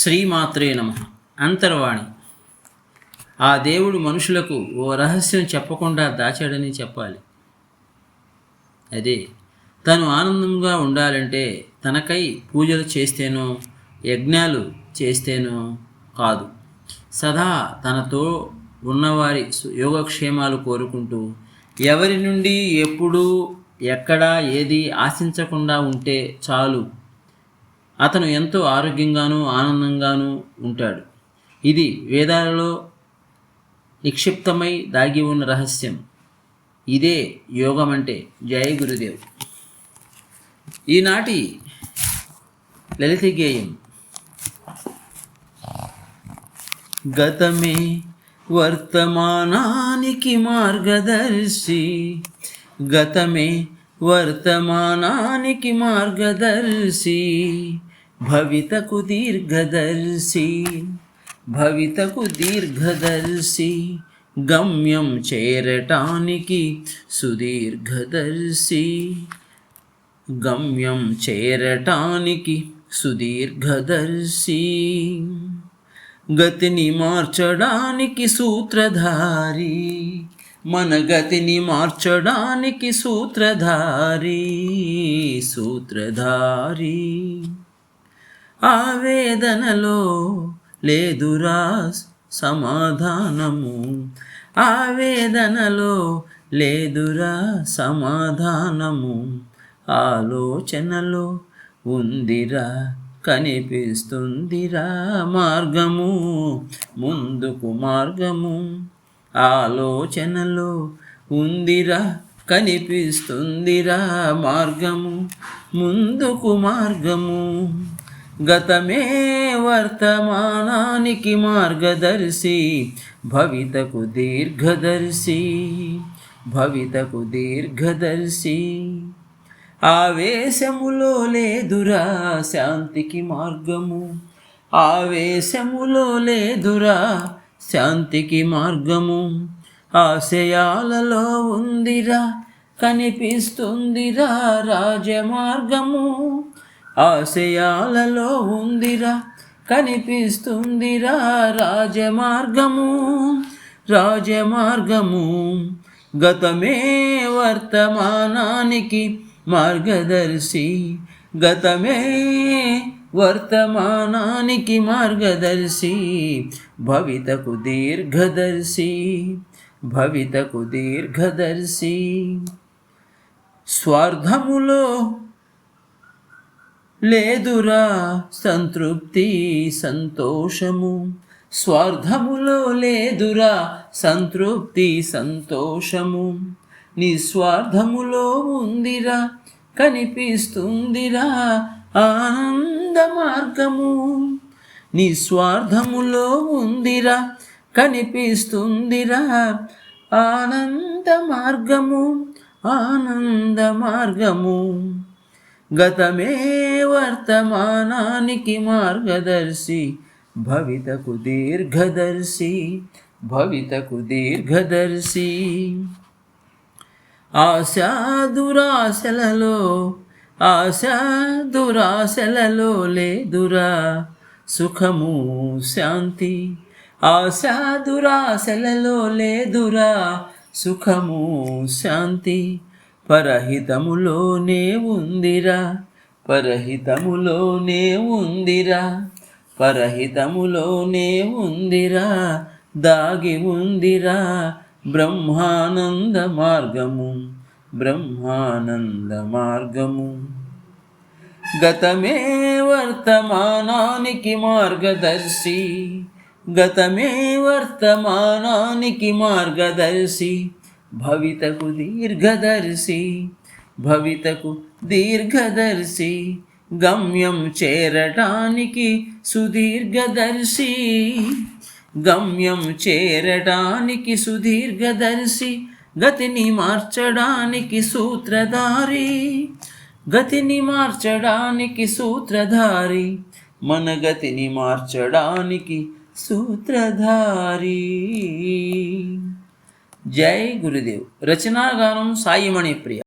శ్రీమాత్రే నమ. అంతర్వాణి. ఆ దేవుడు మనుషులకు ఓ రహస్యం చెప్పకుండా దాచాడని చెప్పాలి. అదే తను ఆనందంగా ఉండాలంటే తనకై పూజలు చేస్తేనో యజ్ఞాలు చేస్తేనో కాదు. సదా తనతో ఉన్నవారి సు- యోగక్షేమాలు కోరుకుంటూ ఎవరి నుండి ఎప్పుడు ఎక్కడ ఏది ఆశించకుండా ఉంటే చాలు. అతను ఎంతో ఆరోగ్యంగానూ ఆనందంగానూ ఉంటాడు. ఇది వేదాలలో నిక్షిప్తమై దాగి ఉన్న రహస్యం. ఇదే యోగం అంటే జయ గురుదేవ్. ఈనాటి లలిత గేయం గతమే వర్తమానానికి మార్గదర్శి. గతమే వర్తమానానికి మార్గదర్శి. భవితకు దీర్ఘదర్శి భవితకు దీర్ఘదర్శి గమ్యం చేరటానికి సుదీర్ఘదర్శి గమ్యం చేరటానికి సుదీర్ఘదర్శి గతిని మార్చడానికి సూత్రధారి మన గతిని మార్చడానికి సూత్రధారి సూత్రధారి. ఆవేదనలో లేదురా సమాధానము. ఆవేదనలో లేదురా సమాధానము. ఆలోచనలో ఉందిరా కనిపిస్తుందిరా మార్గము ముందుకు మార్గము. ఆలోచనలో ఉందిరా కనిపిస్తుందిరా మార్గము ముందుకు మార్గము. గతమే వర్తమానానికి మార్గదర్శి భవితకు దీర్ఘదర్శి భవితకు దీర్ఘదర్శి. ఆవేశములో లేదురా శాంతికి మార్గము ఆవేశములో లేదురా శాంతికి మార్గము. ఆశయాలలో ఉందిరా కనిపిస్తుందిరా రాజమార్గము ఆశయాలలో ఉందిరా కనిపిస్తుందిరా రాజమార్గము రాజమార్గము. గతమే వర్తమానానికి మార్గదర్శి గతమే వర్తమానానికి మార్గదర్శి. భవితకు దీర్ఘదర్శి భవితకు దీర్ఘదర్శి. స్వార్థములో లేదురా సంతృప్తి సంతోషము. స్వార్థములో లేదురా సంతృప్తి సంతోషము. నిస్వార్థములో ఉందిరా కనిపిస్తుందిరా ఆనంద మార్గము. నిస్వార్థములో ఉందిరా కనిపిస్తుందిరా ఆనంద మార్గము ఆనంద మార్గము. గతమే వర్తమానానికి మార్గదర్శి భవితకు దీర్ఘదర్శి భవితకు దీర్ఘదర్శి. ఆశా దురాశలలో ఆశా దురాశలలో లేదురా సుఖము శాంతి. ఆశా దురాశలలో లేదురా సుఖము శాంతి. పరహితములోనే ఉందిరా పరహితములోనే ఉందిరా పరహితములోనే ఉందిరా దాగి ఉందిరా బ్రహ్మానంద మార్గము బ్రహ్మానంద మార్గము. గతమే వర్తమానానికి మార్గదర్శి గతమే వర్తమానానికి మార్గదర్శి భవితకు దీర్ఘదర్శి భవితకు దీర్ఘదర్శి గమ్యం చేరటానికి సుదీర్ఘదర్శి గమ్యం చేరటానికి సుదీర్ఘదర్శి గతిని మార్చడానికి సూత్రధారి గతిని మార్చడానికి సూత్రధారి మన గతిని మార్చడానికి సూత్రధారి. జై గురుదేవ్. రచనాగానం సాయిమణి ప్రియ